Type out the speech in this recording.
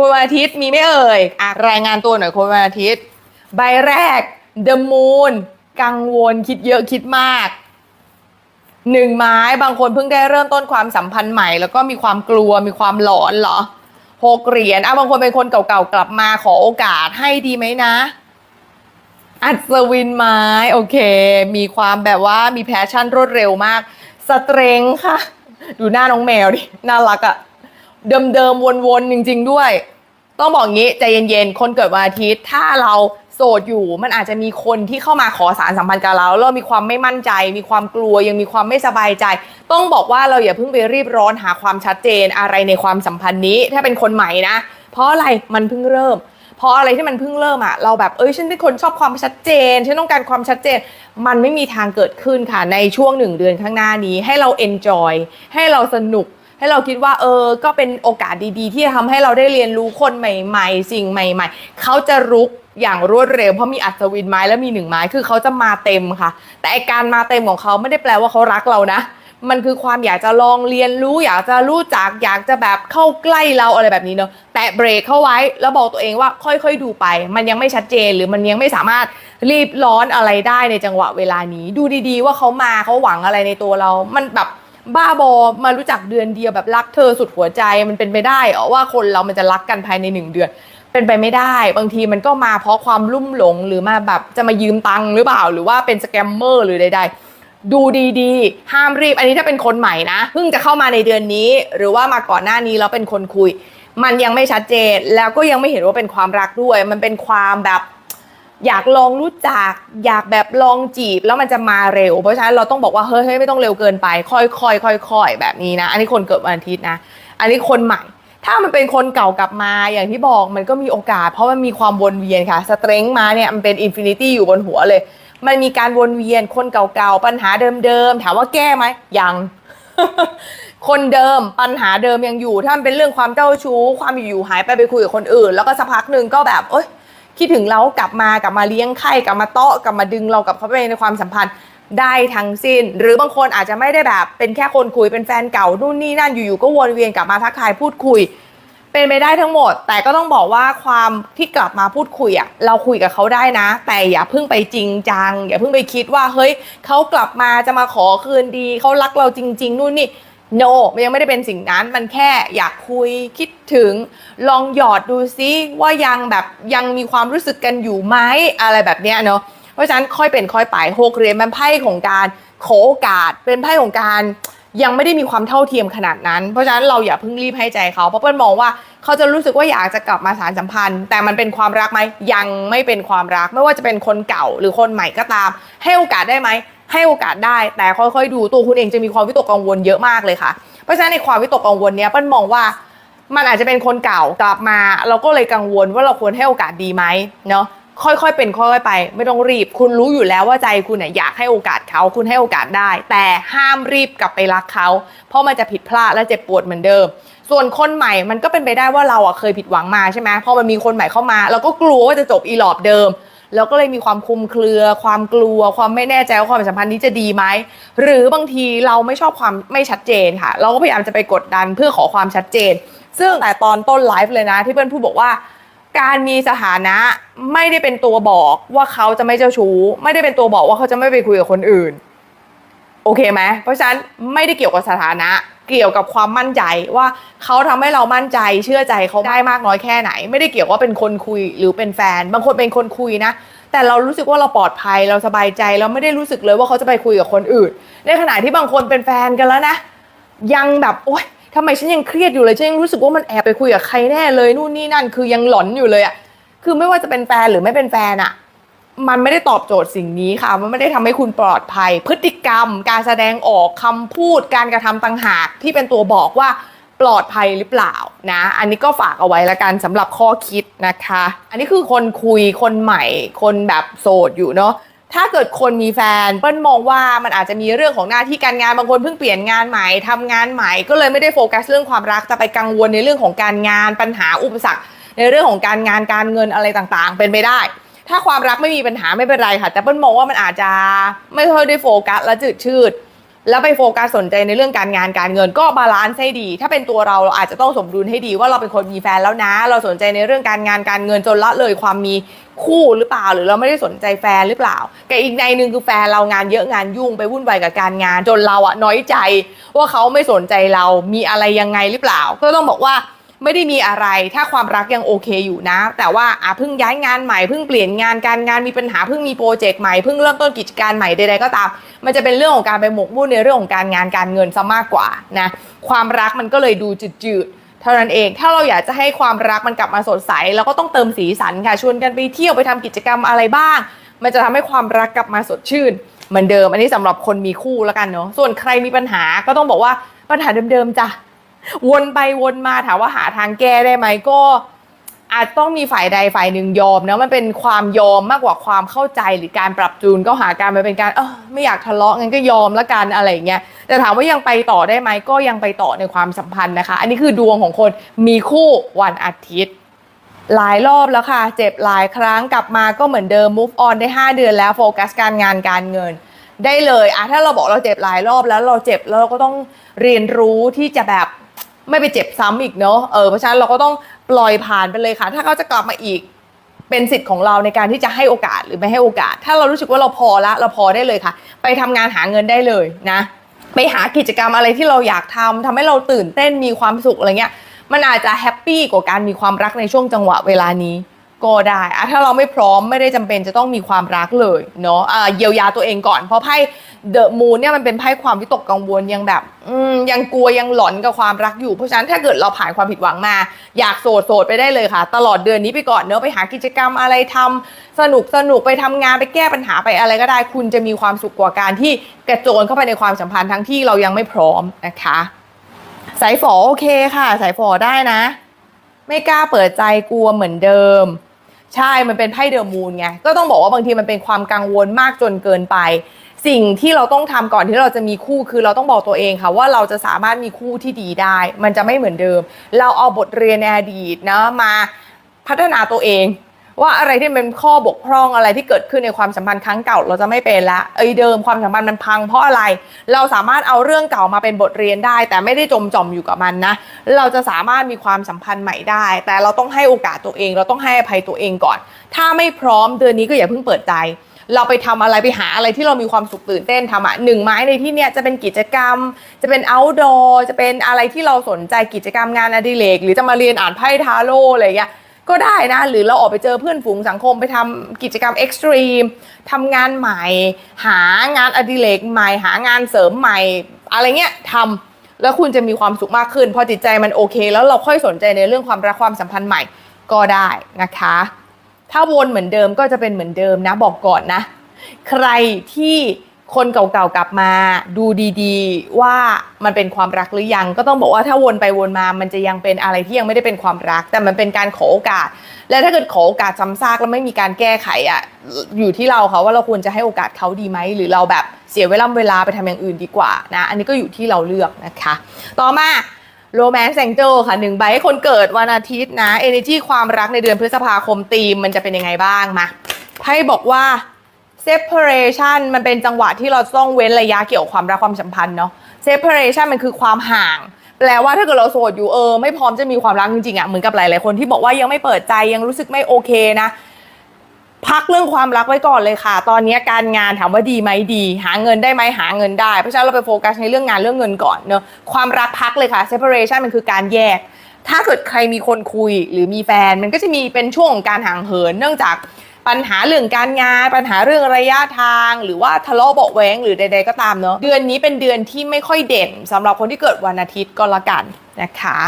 คนวันอาทิตย์มีไม่เอ่ยอะรายงานตัวหน่อยคนวันอาทิตย์ ใบแรก The Moon กังวลคิดเยอะคิดมากหนึ่งไม้บางคนเพิ่งได้เริ่มต้นความสัมพันธ์ใหม่ แล้วก็มีความกลัวมีความหลอนเหรอหกเหรียญอะบางคนเป็นคนเก่าๆกลับมาขอโอกาสให้ดีไหมนะ อัศวินไม้โอเค มีความแบบว่ามีแพชชั่นรวดเร็วมาก สเตรงค่ะ ดูหน้าน้องแมวดิ น่ารักอะ เดิมๆวนๆจริง ๆ ด้วย ต้องบอกงี้ใจเย็นๆคนเกิดวันอาทิตย์ ถ้าเราโสดอยู่มันอาจจะมีคนที่เข้ามาขอสารสัมพันธ์กับเราแล้วมีความไม่มั่นใจ มีความกลัวยังมีความไม่สบายใจ ต้องบอกว่าเราอย่าเพิ่งไปรีบร้อนหาความชัดเจนอะไรในความสัมพันธ์นี้ ถ้าเป็นคนใหม่นะ เพราะอะไรมันเพิ่งเริ่มเพราะอะไรที่มันเพิ่งเริ่มอะเราแบบเอ้ยฉันเป็นคนชอบความชัดเจนฉันต้องการความชัดเจน มันไม่มีทางเกิดขึ้นค่ะในช่วงหนึ่งเดือนข้างหน้านี้ ให้เรา enjoy ให้เราสนุก ให้เราคิดว่าเออก็เป็นโอกาสดีๆ ที่จะทำให้เราได้เรียนรู้คนใหม่ๆ สิ่งใหม่ ๆ เขาจะรุกอย่างรวดเร็วเพราะมีอัศวินไม้และมีหนึ่งไม้คือเขาจะมาเต็มค่ะ แต่ไอการมาเต็มของเขาไม่ได้แปลว่าเขารักเรานะ มันคือความอยากจะลองเรียนรู้ อยากจะรู้จักอยากจะแบบเข้าใกล้เราอะไรแบบนี้เนอะแต่เบรกเข้าไว้ แล้วบอกตัวเองว่าค่อยๆดูไป มันยังไม่ชัดเจนหรือมันยังไม่สามารถรีบร้อนอะไรได้ในจังหวะเวลานี้ ดูดีๆ ว่าเขามาเขาหวังอะไรในตัวเรา มันแบบ บ้าบอมารู้จักเดือนเดียวแบบรักเธอสุดหัวใจมันเป็นไปได้เหรอว่าคนเรามันจะรักกันภายในหนึ่งเดือน เป็นไปไม่ได้ บางทีมันก็มาเพราะความลุ่มหลงหรือมาแบบจะมายืมตังค์หรือเปล่า หรือว่าเป็นสแกมเมอร์หรือใด ๆดูดีๆ ห้ามรีบ อันนี้ถ้าเป็นคนใหม่นะ เพิ่งจะเข้ามาในเดือนนี้ หรือว่ามาก่อนหน้านี้แล้วเป็นคนคุย มันยังไม่ชัดเจน แล้วก็ยังไม่เห็นว่าเป็นความรักด้วย มันเป็นความแบบ อยากลองรู้จัก อยากแบบลองจีบแล้วมันจะมาเร็ว เพราะฉะนั้นเราต้องบอกว่าเฮ้ยเฮ้ยไม่ต้องเร็วเกินไป ค่อยๆค่อยๆแบบนี้นะ อันนี้คนเกิดวันอาทิตย์นะ อันนี้คนใหม่ ถ้ามันเป็นคนเก่ากลับมาอย่างที่บอกมันก็มีโอกาส เพราะมันมีความวนเวียนค่ะสเตรงมาเนี่ยมันเป็นอินฟินิตี้อยู่บนหัวเลย มันมีการวนเวียนคนเก่าๆปัญหาเดิมๆถามว่าแก้ไหมยังคนเดิมปัญหาเดิมยังอยู่ ถ้ามันเป็นเรื่องความเจ้าชู้ ความอยู่ๆหายไปไปคุยกับคนอื่น แล้วก็สักพักหนึ่งก็แบบเอ้ย คิดถึงเรากลับมากลับมาเลี้ยงไข่กลับมาเตาะกลับมาดึงเรากับเขาไปในความสัมพันธ์ได้ทั้งสิ้น หรือบางคนอาจจะไม่ได้แบบ เป็นแค่คนคุยเป็นแฟนเก่านู่นนี่นั่นอยู่ๆก็วนเวียนกลับมาทักทายพูดคุย เป็นไปได้ทั้งหมด แต่ก็ต้องบอกว่าความที่กลับมาพูดคุยอะเราคุยกับเขาได้นะ แต่อย่าเพิ่งไปจริงจังอย่าเพิ่งไปคิดว่าเฮ้ยเขากลับมาจะมาขอคืนดีเขารักเราจริง ๆ นู่นนี่ no มันยังไม่ได้เป็นสิ่งนั้น มันแค่อยากคุยคิดถึง ลองหยอดดูซิว่ายังแบบยังมีความรู้สึกกันอยู่ไหมอะไรแบบเนี้ยเนาะเพราะฉะนั้นค่อยเป็นค่อยไปหกเหรียญมันไพ่ของการขอโอกาสเป็นไพ่ของการยังไม่ได้มีความเท่าเทียมขนาดนั้น เพราะฉะนั้นเราอย่าเพิ่งรีบให้ใจเขา เพราะเปิ้ลมองว่าเขาจะรู้สึกว่าอยากจะกลับมาสารสัมพันธ์ แต่มันเป็นความรักไหมยังไม่เป็นความรัก ไม่ว่าจะเป็นคนเก่าหรือคนใหม่ก็ตาม ให้โอกาสได้ไหม ให้โอกาสได้ แต่ค่อยๆ ดูตัวคุณเองจะมีความวิตกกังวลเยอะมากเลยค่ะ เพราะฉะนั้นในความวิตกกังวลเนี้ยเปิ้ลมองว่ามันอาจจะเป็นคนเก่ากลับมา เราก็เลยกังวลว่าเราควรให้โอกาสดีไหมเนาะค่อยๆ เป็นค่อยๆไป ไม่ต้องรีบ คุณรู้อยู่แล้วว่าใจคุณเนี่ยอยากให้โอกาสเขาคุณให้โอกาสได้ แต่ห้ามรีบกลับไปรักเขา เพราะมันจะผิดพลาดและเจ็บปวดเหมือนเดิม ส่วนคนใหม่มันก็เป็นไปได้ว่าเราอะเคยผิดหวังมาใช่ไหมพอมันมีคนใหม่เข้ามา เราก็กลัวว่าจะจบอีหลอบเดิม แล้วก็เลยมีความคลุมเครือ ความกลัว ความไม่แน่ใจว่าความสัมพันธ์นี้จะดีไหมหรือบางทีเราไม่ชอบความไม่ชัดเจนค่ะ เราก็พยายามจะไปกดดันเพื่อขอความชัดเจน ซึ่งแต่ตอนต้นไลฟ์เลยนะ ที่เพื่อนพูดบอกว่าการมีสถานะไม่ได้เป็นตัวบอกว่าเขาจะไม่เจ้าชู้ ไม่ได้เป็นตัวบอกว่าเขาจะไม่ไปคุยกับคนอื่น โอเคไหมเพราะฉะนั้นไม่ได้เกี่ยวกับสถานะ เกี่ยวกับความมั่นใจว่าเขาทำให้เรามั่นใจเชื่อใจเขาได้มากน้อยแค่ไหน ไม่ได้เกี่ยวว่าเป็นคนคุยหรือเป็นแฟน บางคนเป็นคนคุยนะแต่เรารู้สึกว่าเราปลอดภัยเราสบายใจเราไม่ได้รู้สึกเลยว่าเขาจะไปคุยกับคนอื่น ในขณะที่บางคนเป็นแฟนกันแล้วนะ ยังแบบโอ๊ยทำไมฉันยังเครียดอยู่เลยฉันยังรู้สึกว่ามันแอบไปคุยกับใครแน่เลยนู่นนี่นั่น คือยังหลอนอยู่เลยอะคือไม่ว่าจะเป็นแฟนหรือไม่เป็นแฟนอะ มันไม่ได้ตอบโจทย์สิ่งนี้ค่ะ มันไม่ได้ทำให้คุณปลอดภัย พฤติกรรม การแสดงออกคำพูด การกระทำต่างหากที่เป็นตัวบอกว่าปลอดภัยหรือเปล่านะ อันนี้ก็ฝากเอาไว้ละกันสำหรับข้อคิดนะคะ อันนี้คือคนคุยคนใหม่ คนแบบโสดอยู่เนาะถ้าเกิดคนมีแฟนเปิ้ลมองว่ามันอาจจะมีเรื่องของหน้าที่การงานบางคนเพิ่งเปลี่ยนงานใหม่ทำงานใหม่ ก็เลยไม่ได้โฟกัสเรื่องความรักจะไปกังวลในเรื่องของการงานปัญหาอุปสรรค ในเรื่องของการงานการเงินอะไรต่างๆ เป็นไปได้ ถ้าความรักไม่มีปัญหาไม่เป็นไรค่ะ แต่เปิ้ลมองว่ามันอาจจะไม่ค่อยได้โฟกัสและจืดชืด แล้วไปโฟกัสสนใจในเรื่องการงานการเงินก็บาลานซ์ให้ดี ถ้าเป็นตัวเราเราอาจจะต้องสมดุลให้ดีว่าเราเป็นคนมีแฟนแล้วนะ เราสนใจในเรื่องการงานการเงินจนละเลยความมีคู่หรือเปล่า หรือเราไม่ได้สนใจแฟนหรือเปล่ากับอีกในหนึ่งคือแฟนเรางานเยอะงานยุ่งไปวุ่นวายกับการงานจนเราอะน้อยใจ ว่าเขาไม่สนใจเรามีอะไรยังไงหรือเปล่า ก็ต้องบอกว่า ไม่ได้มีอะไร ถ้าความรักยังโอเคอยู่นะ แต่ว่าอะเพิ่งย้ายงานใหม่เพิ่งเปลี่ยนงานการงานมีปัญหาเพิ่งมีโปรเจกต์ใหม่เพิ่งเริ่มต้นกิจการใหม่ใดๆก็ตาม มันจะเป็นเรื่องของการไปหมกมุ่นในเรื่องของการงานการเงินซะมากกว่านะความรักมันก็เลยดูจืดๆเท่านั้นเอง ถ้าเราอยากจะให้ความรักมันกลับมาสดใสเราก็ต้องเติมสีสันค่ะ ชวนกันไปเที่ยวไปทำกิจกรรมอะไรบ้าง มันจะทำให้ความรักกลับมาสดชื่น เหมือนเดิม อันนี้สำหรับคนมีคู่แล้วกันเนาะ ส่วนใครมีปัญหาก็ต้องบอกว่าปัญหาเดิมๆจ้ะ วนไปวนมาถามว่าหาทางแก้ได้ไหมก็อาจต้องมีฝ่ายใดฝ่ายหนึ่งยอมนะมันเป็นความยอมมากกว่าความเข้าใจหรือการปรับจูนก็หาการมาเป็นการเออไม่อยากทะเลาะงั้นก็ยอมละกันอะไรอย่างเงี้ยแต่ถามว่ายังไปต่อได้ไหมก็ยังไปต่อในความสัมพันธ์นะคะ อันนี้คือดวงของคนมีคู่วันอาทิตย์ หลายรอบแล้วค่ะ เจ็บหลายครั้งกลับมาก็เหมือนเดิม move on ได้ 5 เดือนแล้วโฟกัสการงานการเงิน ได้เลยอะถ้าเราบอกเราเจ็บหลายรอบแล้วเราเจ็บแล้วเราก็ต้องเรียนรู้ที่จะแบบ ไม่ไปเจ็บซ้ำอีกเนาะเออเพราะฉะนั้นเราก็ต้องปล่อยผ่านไปเลยค่ะ ถ้าเขาจะกลับมาอีกเป็นสิทธิ์ของเราในการที่จะให้โอกาสหรือไม่ให้โอกาส ถ้าเรารู้สึกว่าเราพอละเราพอได้เลยค่ะ ไปทำงานหาเงินได้เลยนะ ไปหากิจกรรมอะไรที่เราอยากทำทำให้เราตื่นเต้นมีความสุขอะไรเงี้ยมันอาจจะแฮปปี้กว่าการมีความรักในช่วงจังหวะเวลานี้ ก็ได้อะถ้าเราไม่พร้อมไม่ได้จำเป็นจะต้องมีความรักเลยเนาะะเยียวยาตัวเองก่อน เพราะไพ่เดอะมูนเนี่ยมันเป็นไพ่ความวิตกกังวลยังแบบอืยังกลัวยังหลอนกับความรักอยู่ เพราะฉะนั้นถ้าเกิดเราผ่านความผิดหวังมา อยากโสดโสดไปได้เลยค่ะ ตลอดเดือนนี้ไปก่อนเนอะไปหากิจกรรมอะไรทำสนุกสนุกไปทำงานไปแก้ปัญหาไปอะไรก็ได้ คุณจะมีความสุขกว่าการที่กระโจนเข้าไปในความสัมพันธ์ทั้งที่เรายังไม่พร้อมนะคะสายฝอโอเคค่ะ สายฝอได้นะ ไม่กล้าเปิดใจกลัวเหมือนเดิม ใช่ มันเป็นไพ่เดอะมูนไง ก็ต้องบอกว่าบางทีมันเป็นความกังวลมากจนเกินไป สิ่งที่เราต้องทำก่อนที่เราจะมีคู่คือเราต้องบอกตัวเองค่ะว่าเราจะสามารถมีคู่ที่ดีได้ มันจะไม่เหมือนเดิม เราเอาบทเรียนในอดีตนะมาพัฒนาตัวเอง ว่าอะไรที่เป็นข้อบกพร่องอะไรที่เกิดขึ้นในความสัมพันธ์ครั้งเก่าเราจะไม่เป็นละเอ้เดิมความสัมพันธ์มันพังเพราะอะไร เราสามารถเอาเรื่องเก่ามาเป็นบทเรียนได้ แต่ไม่ได้จมจอมอยู่กับมันนะ เราจะสามารถมีความสัมพันธ์ใหม่ได้ แต่เราต้องให้โอกาสตัวเอง เราต้องให้อภัยตัวเองก่อน ถ้าไม่พร้อมเดือนนี้ก็อย่าเพิ่งเปิดใจเราไปทำอะไรไปหาอะไรที่เรามีความสุขตื่นเต้นทำอะหนึ่งไม้ในที่เนี้ยจะเป็นกิจกรรม จะเป็น outdoor จะเป็นอะไรที่เราสนใจกิจกรรมงานอดิเรกหรือจะมาเรียนอ่านไพ่ทาโร่อะไรอย่างเงี้ย ก็ได้นะ หรือเราออกไปเจอเพื่อนฝูงสังคมไปทำกิจกรรมเอ็กซ์ตรีมทำงานใหม่ หางานอดิเรกใหม่ หางานเสริมใหม่ อะไรเงี้ยทำแล้วคุณจะมีความสุขมากขึ้น พอจิตใจมันโอเค แล้วเราค่อยสนใจในเรื่องความรักความสัมพันธ์ใหม่ก็ได้นะคะ ถ้าวนเหมือนเดิมก็จะเป็นเหมือนเดิมนะบอกก่อนนะ ใครที่ คนเก่าๆกลับมาดูดีๆ ว่ามันเป็นความรักหรือยัง ก็ต้องบอกว่าถ้าวนไปวนมามันจะยังเป็นอะไรที่ยังไม่ได้เป็นความรัก แต่มันเป็นการขอโอกาส และถ้าเกิดขอโอกาสซ้ำซากแล้วไม่มีการแก้ไขอะอยู่ที่เราค่ะว่าเราควรจะให้โอกาสเขาดีไหมหรือเราแบบเสียเวลาเวลาไปทำอย่างอื่นดีกว่านะอันนี้ก็อยู่ที่เราเลือกนะคะ ต่อมาโรแมนต์แซงโจค่ะหนึ่งใบให้คนเกิดวันอาทิตย์นะ energy ความรักในเดือนพฤษภาคมตีมมันจะเป็นยังไงบ้างมาไพ่บอกว่า separation มันเป็นจังหวะที่เราต้องเว้นระยะเกี่ยวกับความรักความสัมพันธ์เนาะ separation มันคือความห่าง แปลว่าถ้าเกิดเราโสดอยู่เออไม่พร้อมจะมีความรักจริงๆอะ่ะเหมือนกับหลายๆคนที่บอกว่ายังไม่เปิดใจยังรู้สึกไม่โอเคนะ พักเรื่องความรักไว้ก่อนเลยค่ะ ตอนนี้การงานถามว่าดีไหมดี หาเงินได้ไหมหาเงินได้เพราะฉะนั้นเราไปโฟกัสในเรื่องงานเรื่องเงินก่อนเนอะความรักพักเลยค่ะ separation มันคือการแยก ถ้าเกิดใครมีคนคุยหรือมีแฟนมันก็จะมีเป็นช่วงของการห่างเหิน เนื่องจาก ปัญหาเรื่องการงาน ปัญหาเรื่องระยะทาง หรือว่าทะเลาะเบาะแว้งหรือใด ๆ ก็ตามเนาะเดือนนี้เป็นเดือนที่ไม่ค่อยเด่นสำหรับคนที่เกิดวันอาทิตย์ก็แล้วกันนะคะ